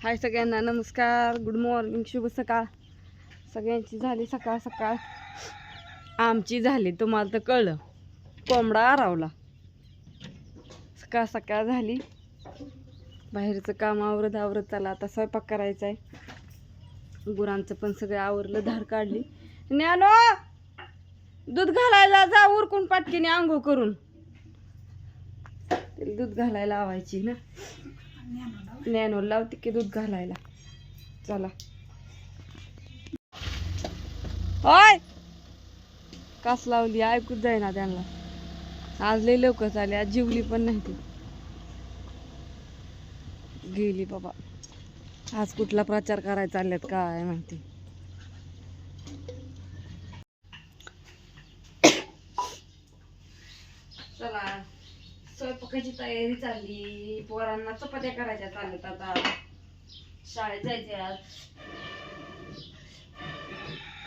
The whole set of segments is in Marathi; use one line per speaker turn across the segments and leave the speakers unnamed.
हाय सगळ्यांना नमस्कार गुड मॉर्निंग शुभ सकाळ. सगळ्यांची झाली सकाळ सकाळ. आमची झाली तुम्हाला तर कळलं. कोंबडा आरावला. सकाळ सकाळ झाली. बाहेरचं काम आवरत आवरत चला आता स्वयंपाक करायचा आहे गुरांचं पण सगळं आवरलं धार काढली. ज्ञानो! दूध घालायला जा उरकून पाटकीने आंघोळ करून. दूध घालायला लावायची ना. नॅनो लावते की दूध घालायला. चला. होय कास लावली? ऐकूच जाईना त्यांना. आज लई लवकर आली आज जिवली पण नाही ती. गेली बाबा. आज कुठला प्रचार करायचा चालल्यात काय माहिती चला स्वयंपाकाची तयारी चालली पोरांना चपात्या करायच्या चालल्यात आता. शाळेत जायचे आज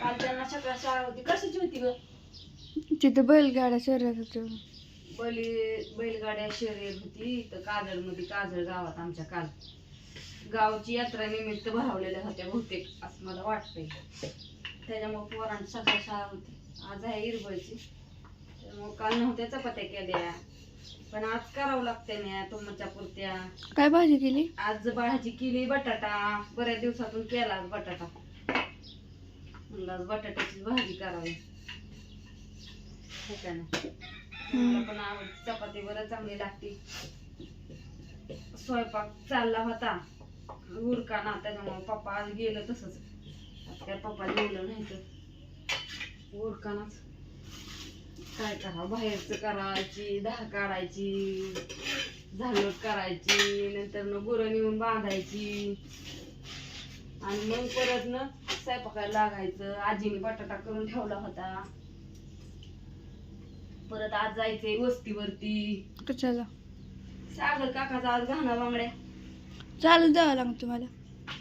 काल त्यांना सकाळ शाळा होती. कशाची होती ग?
तिथं बैलगाड्या शर्यत होते.
बैली बैलगाड्या शर्यत होती. तर काजळमध्ये काजळ गावात आमच्या काल. गावची यात्रा निमित्त भरवलेल्या होत्या बहुतेक असं मला वाटतंय. त्याच्यामुळे पोरांची सकाळ शाळा होती. आज आहे इरबळची. त्यामुळे काल नव्हत्या चपात्या केल्या. पण आज करावं लागते ना तुमच्या पुरत्या.
काय भाजी केली?
आज भाजी केली बटाटा. बऱ्याच दिवसातून केला आज बटाटा. म्हणलं आज बटाट्याची भाजी करावी. हो का नाही? मला पण आवडते चपाती बरं चांगली लागते. स्वयंपाक चालला होता. उरकाना त्याच्यामुळे पप्पा आज गेलं तसंच. आज काय पप्पा जेवलं नाही तर उरकानाच काय करा? बाहेरचं करायची धार काढायची झालट करायची नंतर न गुरं नेऊन बांधायची. आणि मग परत न स्वयंपाकाला लागायचं. आजीने बटाटा करून ठेवला होता. परत आज जायचंय वस्तीवरती.
कशाला?
सागर काकाचा आज घाणा बांगड्या.
चालत जावं लागतं तुम्हाला.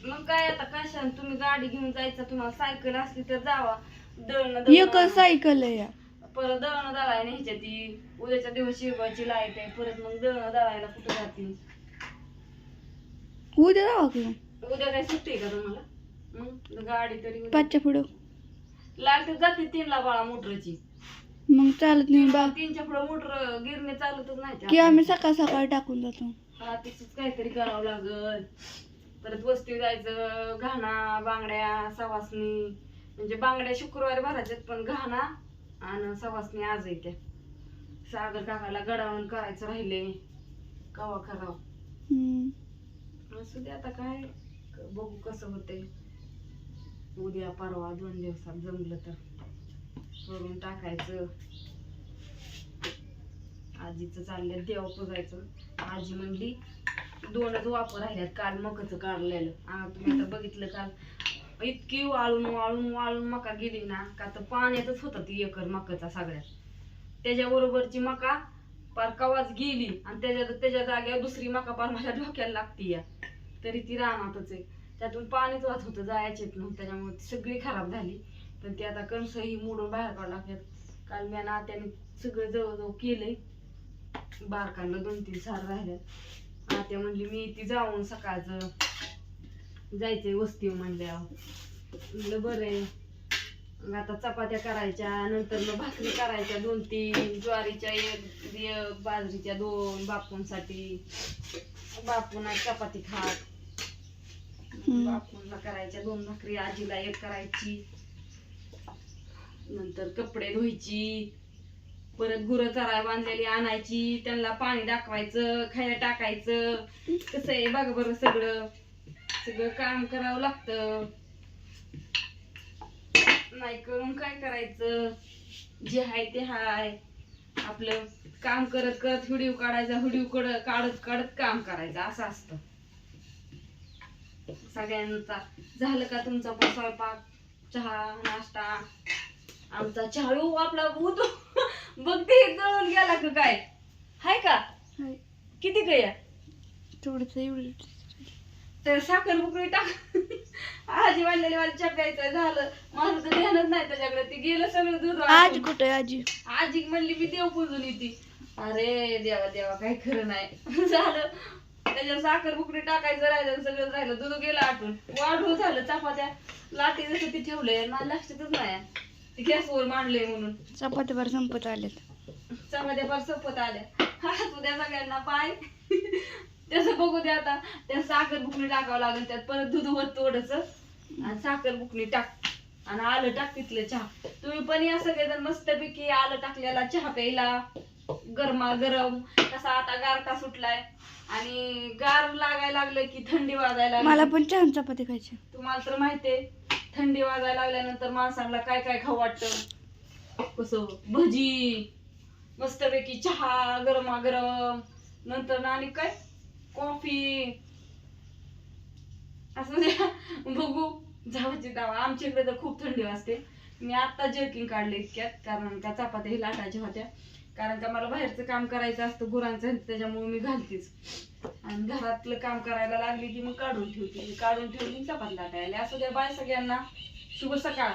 मग काय आता कशा तुम्ही गाडी घेऊन जायचं तुम्हाला सायकल असली तर जावा. दळणं
एक
दळणं.
सायकल आहे या.
परत दळणं दळायला न्यायच्या ती. उद्याच्या दिवस शिवायची लाइट आहे परत मग दळणं दळायला कुठं जातील?
उद्या जावा की मग.
उद्या काय सुट्टी आहे का तुम्हाला? मग गाडी तरी उद्या-
पाचच्या पुढं.
लाइट जाते तीनला बाळा मोटरची.
मग चालत नाही बा.
तीनच्या पुढे मोटर गिरणे चालतच नाही
की
ते.
आम्ही सकाळ सकाळ टाकून जातो.
हा तिचंच काहीतरी करावं लागल. परत वस्ती जायचं घाणा बांगड्या सवासनी म्हणजे बांगड्या शुक्रवारी भरायच्यात पण घाणा आणि सवासनी आज येत्या सागर काकाला गडावून करायचं राहिले. कवा करावं?
हम्म.
असू दे आता काय? बघू कसं होते उद्या परवा दोन दिवसात जमलं तर करून टाकायचं. आजीचं चाललंय देव पुजायचं. आजी म्हणली दोनच वापर राहिल्यात काल मकाचं काढलेलं. तुम्ही आता बघितलं काल इतकी वाळून वाळून वाळून मका गेली ना का तर पाण्यातच होता ती एकर मकाचा सगळ्यात. त्याच्याबरोबरची मका पार कवाच गेली आणि त्याच्या त्याच्या जागेवर दुसरी मका पार माझ्या डोक्याला लागती या. तरी ती रानातच आहे. त्यातून पाणीच वाच होतं जायचे नव्हतं त्याच्यामुळे ती सगळी खराब झाली. पण ती आता कणसही मोडून बाहेर काढू लागतात काल मी नात्याने सगळं जवळजवळ केलंय. बारकांना दोन तीन सार राहिल्यात. आत्या म्हणली मी ती जाऊन सकाळचं जायचंय वस्ती म्हणल्यावर. म्हणलं बरं आहे मग आता चपात्या करायच्या नंतर मग भाकरी करायच्या दोन तीन ज्वारीच्या एक एक, बाजरीच्या दोन बापूंसाठी. बापून चपाती खात. बापूंना करायच्या दोन भाकरी आजीला एक करायची. नंतर कपडे धुवायची. परत गुरं चराय बांधलेली आणायची. त्यांना पाणी दाखवायचं खायला टाकायचं. कसं आहे बघा बरं सगळं. सगळं काम करावं लागतं. नाही करून काय करायचं? जे हाय ते हाय. आपलं काम करत करत व्हिडिओ काढायचा व्हिडिओ काढत काढत काम करायचं असं असतं. सगळ्यांचा. झालं का तुमचा पण स्वयंपाक? चहा नाश्ता? आमचा चहाळू आपला होतो बघते जळून गेला का काय? हाय का. किती गया
थोडंसं एवढं
तर साखर बुकळी टाक. आजी वाढलेली वाली चकायचं झालं. माझं तर ध्यानच नाही त्याच्याकडे. ती गेलं सगळं दूध
आजी
वाटून.
कुठे आहे आजी?
आजी म्हणली मी देव पूजून येते. अरे देवा देवा काही खरं नाही. झालं. त्याच्यात साखर बुकडी टाकायचं राहिलं आणि सगळं राहिलं. दूध गेलं आटून. वाढून झालं चपात्या. लाटी जसं ती ठेवलंय मला लक्षातच नाही. ती गॅसवर मांडलंय म्हणून.
चपात्या बरं संपत आल्यात.
चपात्या फार सोपत आल्या. हसू द्या सगळ्यांना पाय. त्याचं बघू द्या आता. त्या साखर बुकणी टाकावं लागेल त्यात परत दूध होत थोडस आणि साखर बुकणी टाक. आणि आलं टाक तिथलं चहा. तुम्ही पण या सगळेजण मस्तपैकी आलं टाकलेला चहा प्यायला. गरमा गरम. कसा आता गारटा सुटलाय. आणि गार लागायला लागलं की थंडी वाजायला
मला पण छान चपाती खायची.
तुम्हाला तर माहितीये थंडी वाजायला लागल्यानंतर माणसांना काय काय खाऊ वाटतं? कसं? भजी. मस्तपैकी चहा गरमागरम नंतर ना आणि काय? कॉफी. असं द्या बघू. जावाची दावा आमच्या इकडे तर खूप थंडी वाजते. मी आत्ता जर्किंग काढले इतक्यात कारण का चपात्या लाटायच्या होत्या. कारण का मला बाहेरचं काम करायचं असतं गुरांचं त्याच्यामुळे मी घालतेच. आणि घरातलं काम करायला लागली की मग काढून ठेवते. काढून ठेवली चपात लाटायला असं द्या बाय सगळ्यांना शुभ सकाळ.